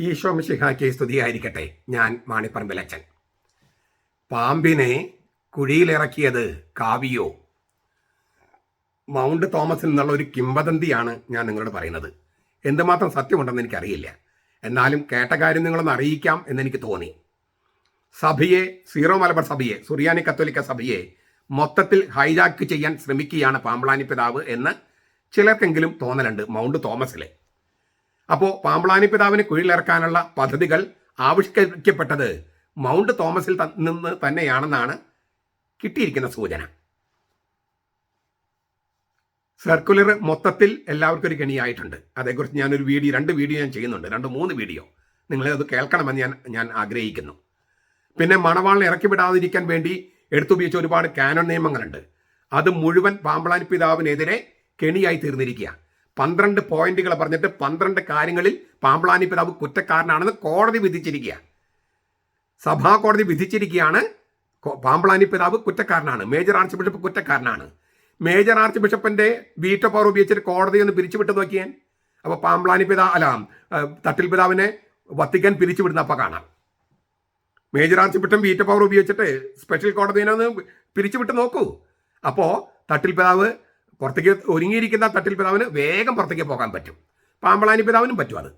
ഈശോ മിശിഹായ്ക്ക് സ്തുതിയായിരിക്കട്ടെ. ഞാൻ മാണിപ്പറമ്പിലച്ചൻ പാമ്പിനെ കുഴിയിലിറക്കിയത് കാവിയോ. മൗണ്ട് തോമസിൽ നിന്നുള്ള ഒരു കിംവദന്തിയാണ് ഞാൻ നിങ്ങളോട് പറയുന്നത്. എന്തുമാത്രം സത്യമുണ്ടെന്ന് എനിക്കറിയില്ല. എന്നാലും കേട്ട കാര്യം നിങ്ങളൊന്ന് അറിയിക്കാം എന്നെനിക്ക് തോന്നി. സഭയെ സീറോ മലബാർ സഭയെ സുറിയാനി കത്തോലിക്ക സഭയെ മൊത്തത്തിൽ ഹൈജാക്ക് ചെയ്യാൻ ശ്രമിക്കുകയാണ് പാമ്പളാനി പിതാവ് എന്ന് ചിലർക്കെങ്കിലും തോന്നലുണ്ട് മൗണ്ട് തോമസിലെ. അപ്പോൾ പാമ്പളാനി പിതാവിന് കുഴിയിലിറക്കാനുള്ള പദ്ധതികൾ ആവിഷ്കരിക്കപ്പെട്ടത് മൗണ്ട് തോമസിൽ നിന്ന് തന്നെയാണെന്നാണ് കിട്ടിയിരിക്കുന്ന സൂചന. സർക്കുലർ മൊത്തത്തിൽ എല്ലാവർക്കും ഒരു കെണിയായിട്ടുണ്ട്. അതേക്കുറിച്ച് ഞാനൊരു വീഡിയോ രണ്ട് വീഡിയോ ഞാൻ ചെയ്യുന്നുണ്ട്. രണ്ട് മൂന്ന് വീഡിയോ. നിങ്ങളെ അത് കേൾക്കണമെന്ന് ഞാൻ ഞാൻ ആഗ്രഹിക്കുന്നു. പിന്നെ മണവാളിനെ ഇറക്കി വിടാതിരിക്കാൻ വേണ്ടി എടുത്തുപയോഗിച്ച ഒരുപാട് കാനോൺ നിയമങ്ങളുണ്ട്. അത് മുഴുവൻ പാമ്പളാൻ പിതാവിനെതിരെ കെണിയായി തീർന്നിരിക്കുക പന്ത്രണ്ട് പോയിന്റുകൾ പറഞ്ഞിട്ട് പന്ത്രണ്ട് കാര്യങ്ങളിൽ പാമ്പളാനി പിതാവ് കുറ്റക്കാരനാണെന്ന് കോടതി വിധിച്ചിരിക്കുക. സഭാ കോടതി വിധിച്ചിരിക്കുകയാണ് പാമ്പ്ളാനി പിതാവ് കുറ്റക്കാരനാണ്. മേജർ ആർച്ച് ബിഷപ്പ് കുറ്റക്കാരനാണ്. മേജർ ആർച്ച് ബിഷപ്പിന്റെ വീറ്റോ പവർ ഉപയോഗിച്ചിട്ട് കോടതി ഒന്ന് പിരിച്ചുവിട്ട് നോക്കിയാൻ അപ്പൊ പാമ്പളാനി പിതാ അല്ല തട്ടിൽ പിതാവിനെ വത്തിക്കാൻ പിരിച്ചുവിടുന്ന അപ്പൊ കാണാം. Major archbishop veto power ഉപയോഗിച്ചിട്ട് സ്പെഷ്യൽ കോടതിനെ ഒന്ന് പിരിച്ചുവിട്ട് നോക്കൂ. അപ്പോ തട്ടിൽ പിതാവ് പുറത്തേക്ക് ഒരുങ്ങിയിരിക്കുന്ന തട്ടിൽ പിതാവിന് വേഗം പുറത്തേക്ക് പോകാൻ പറ്റും. പാമ്പളാനി പിതാവിനും പറ്റും അത്.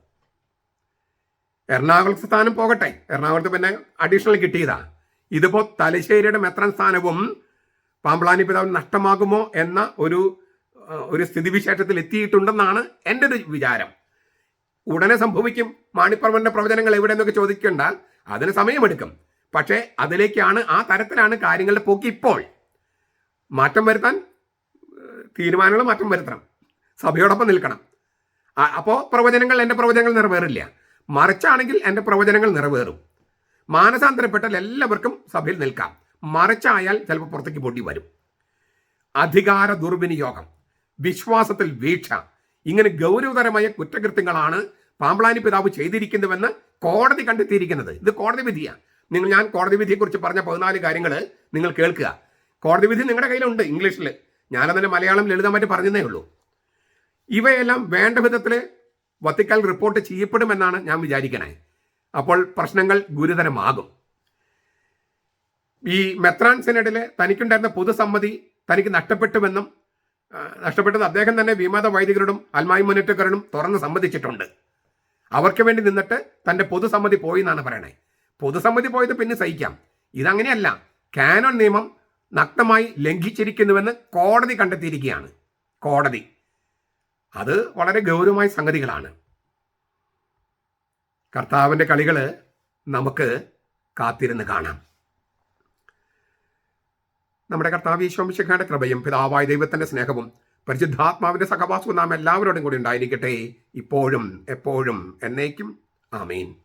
എറണാകുളത്ത് സ്ഥാനം പോകട്ടെ. എറണാകുളത്ത് പിന്നെ അഡീഷണൽ കിട്ടിയതാ. ഇതിപ്പോ തലശ്ശേരിയുടെ മെത്രൻ സ്ഥാനവും പാമ്പളാനി പിതാവിന് നഷ്ടമാകുമോ എന്ന ഒരു ഒരു സ്ഥിതിവിശേഷത്തിൽ എത്തിയിട്ടുണ്ടെന്നാണ് എന്റെ ഒരു വിചാരം. ഉടനെ സംഭവിക്കും. മാണിപ്പർവന്റെ പ്രവചനങ്ങൾ എവിടെയെന്നൊക്കെ ചോദിക്കേണ്ടാൽ അതിന് സമയമെടുക്കും. പക്ഷേ അതിലേക്കാണ് ആ തരത്തിലാണ് കാര്യങ്ങളുടെ പോക്ക് ഇപ്പോൾ. മാറ്റം വരുത്താൻ തീരുമാനങ്ങൾ മാറ്റം വരുത്തണം. സഭയോടൊപ്പം നിൽക്കണം. അപ്പോൾ അപ്പോ പ്രവചനങ്ങൾ എന്റെ പ്രവചനങ്ങൾ നിറവേറില്ല. മറിച്ചാണെങ്കിൽ എന്റെ പ്രവചനങ്ങൾ നിറവേറും. മാനസാന്തരപ്പെട്ടാൽ എല്ലാവർക്കും സഭയിൽ നിൽക്കാം. മറിച്ചായാൽ ചിലപ്പോൾ പുറത്തേക്ക് പൊട്ടി വരും. അധികാര ദുർവിനിയോഗം വിശ്വാസത്തിൽ വീക്ഷ ഇങ്ങനെ ഗൗരവതരമായ കുറ്റകൃത്യങ്ങളാണ് പാമ്പളാനി പിതാവ് ചെയ്തിരിക്കുന്നുവെന്ന് കോടതി കണ്ടെത്തിയിരിക്കുന്നത്. ഇത് കോടതി വിധിയാണ് നിങ്ങൾ ഞാൻ കോടതി വിധിയെക്കുറിച്ച് പറഞ്ഞ പതിനാല് കാര്യങ്ങൾ നിങ്ങൾ കേൾക്കുക. കോടതി വിധി നിങ്ങളുടെ കയ്യിലുണ്ട് ഇംഗ്ലീഷിൽ ഞാനതിനെ മലയാളം ലളിതമായിട്ട് പറഞ്ഞതേ ഉള്ളൂ. ഇവയെല്ലാം വേണ്ട വിധത്തിൽ വത്തിക്കാൽ റിപ്പോർട്ട് ചെയ്യപ്പെടുമെന്നാണ് ഞാൻ വിചാരിക്കണേ. അപ്പോൾ പ്രശ്നങ്ങൾ ഗുരുതരമാകും. ഈ മെത്രാൻ സെനഡിലെ തനിക്കുണ്ടായിരുന്ന പൊതുസമ്മതി തനിക്ക് നഷ്ടപ്പെട്ടുവെന്നും നഷ്ടപ്പെട്ടത് അദ്ദേഹം തന്നെ വിമത വൈദികരോടും അൽമായി മുന്നേറ്റക്കാരോടും തുറന്ന് സമ്മതിച്ചിട്ടുണ്ട്. അവർക്ക് വേണ്ടി നിന്നിട്ട് തന്റെ പൊതുസമ്മതി പോയി എന്നാണ് പറയണേ. പൊതുസമ്മതി പോയത് പിന്നെ സഹിക്കാം. ഇതങ്ങനെയല്ല. കാനോൺ നിയമം നഗ്നമായി ലംഘിച്ചിരിക്കുന്നുവെന്ന് കോടതി കണ്ടെത്തിയിരിക്കുകയാണ്. കോടതി. അത് വളരെ ഗൗരവമായ സംഗതികളാണ്. കർത്താവിന്റെ കളികൾ നമുക്ക് കാത്തിരുന്ന് കാണാം. നമ്മുടെ കർത്താവ് ഈശോമിശിഖാന്റെ കൃപയും പിതാവായ ദൈവത്തിന്റെ സ്നേഹവും പരിശുദ്ധാത്മാവിന്റെ സഹവാസവും നാം എല്ലാവരോടും കൂടി ഉണ്ടായിരിക്കട്ടെ. ഇപ്പോഴും എപ്പോഴും എന്നേക്കും. ആമീൻ.